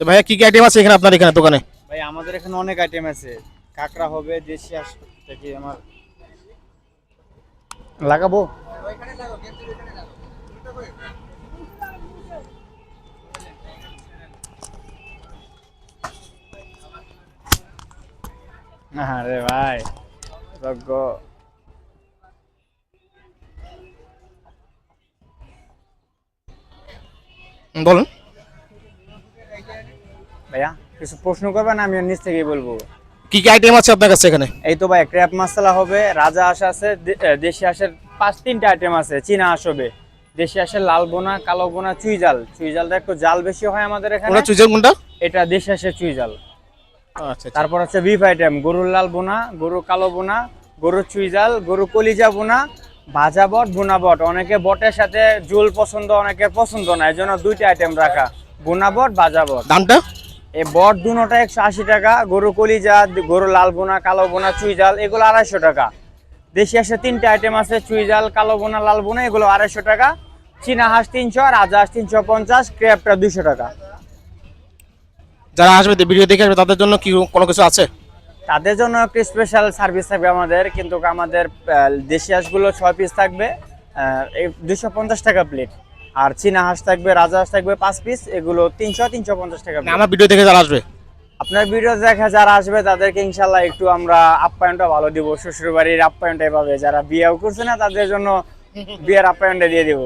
তো ভাইয়া কি কি আইটেম আছে এখানে আপনার এখানে দোকানে? ভাই আমাদের এখানে অনেক আইটেম আছে। কাঁকড়া হবে দেশি হাঁস থেকে আমার। লাগাবো? আরে ভাই যজ্ঞ বলুন। ভাইয়া কিছু প্রশ্ন করবেন আমি নিচ থেকেই বলব। কি কি আইটেম আছে আপনার কাছে এখানে? এই তো ভাই ক্র্যাপ মশলা হবে রাজা হাঁস আছে দেশি হাঁসের পাঁচ তিনটা আইটেম আছে চীনা হাঁস হবে। দেশি হাঁসের লাল বোনা কালো বোনা চুই জাল। চুই জালটা একটু জাল বেশি হয় আমাদের এখানে। ওটা চুজের কোনটা? এটা দেশি হাঁসের চুই জাল। আচ্ছা আচ্ছা। তারপর হচ্ছে বিফ আইটেম গরুর লাল বোনা গরু কালো বোনা গরুর চুই জাল গরু কলিজা বোনা ভাজা বট বোনা বট। অনেকে বটের সাথে জোল পছন্দ অনেকের পছন্দ না এই জন্য দুইটা আইটেম রাখা। বোনা বট ভাজা বট। দামটা? এই বট দুনোটা একশো আশি টাকা গরু কলিজা গরু লাল বোনা কালো বোনা চুই জাল এগুলো আড়াইশো টাকা। দেশি হাঁসের তিনটে আইটেম আছে চুই জাল কালো বোনা লাল বোনা এগুলো আড়াইশো টাকা। চীনা হাঁস তিনশো আর রাজা হাঁস তিনশো পঞ্চাশ ক্রেপটা দুশো টাকা। যারা আসবে ভিডিও দেখে আসবে তাদের জন্য কি কোনো কিছু আছে? তাদের জন্য একটি স্পেশাল সার্ভিস থাকবে আমাদের কিন্তু আমাদের দেশি হাঁসগুলো ছয় পিস থাকবে দুশো পঞ্চাশ টাকা প্লেট আর চীনা হাঁস থাকবে রাজা হাঁস থাকবে পাঁচ পিস এগুলো তিনশো তিনশো পঞ্চাশ টাকা আমার ভিডিও দেখে যারা আসবে। আপনার ভিডিও দেখে যারা আসবে তাদেরকে ইনশাল্লাহ একটু আমরা আপ্যায়নটা ভালো দিব। শ্বশুর বাড়ির আপ্যায়নটা এভাবে যারা বিয়েও করছে না তাদের জন্য বিয়ের আপ্যায়নটা দিয়ে দিব।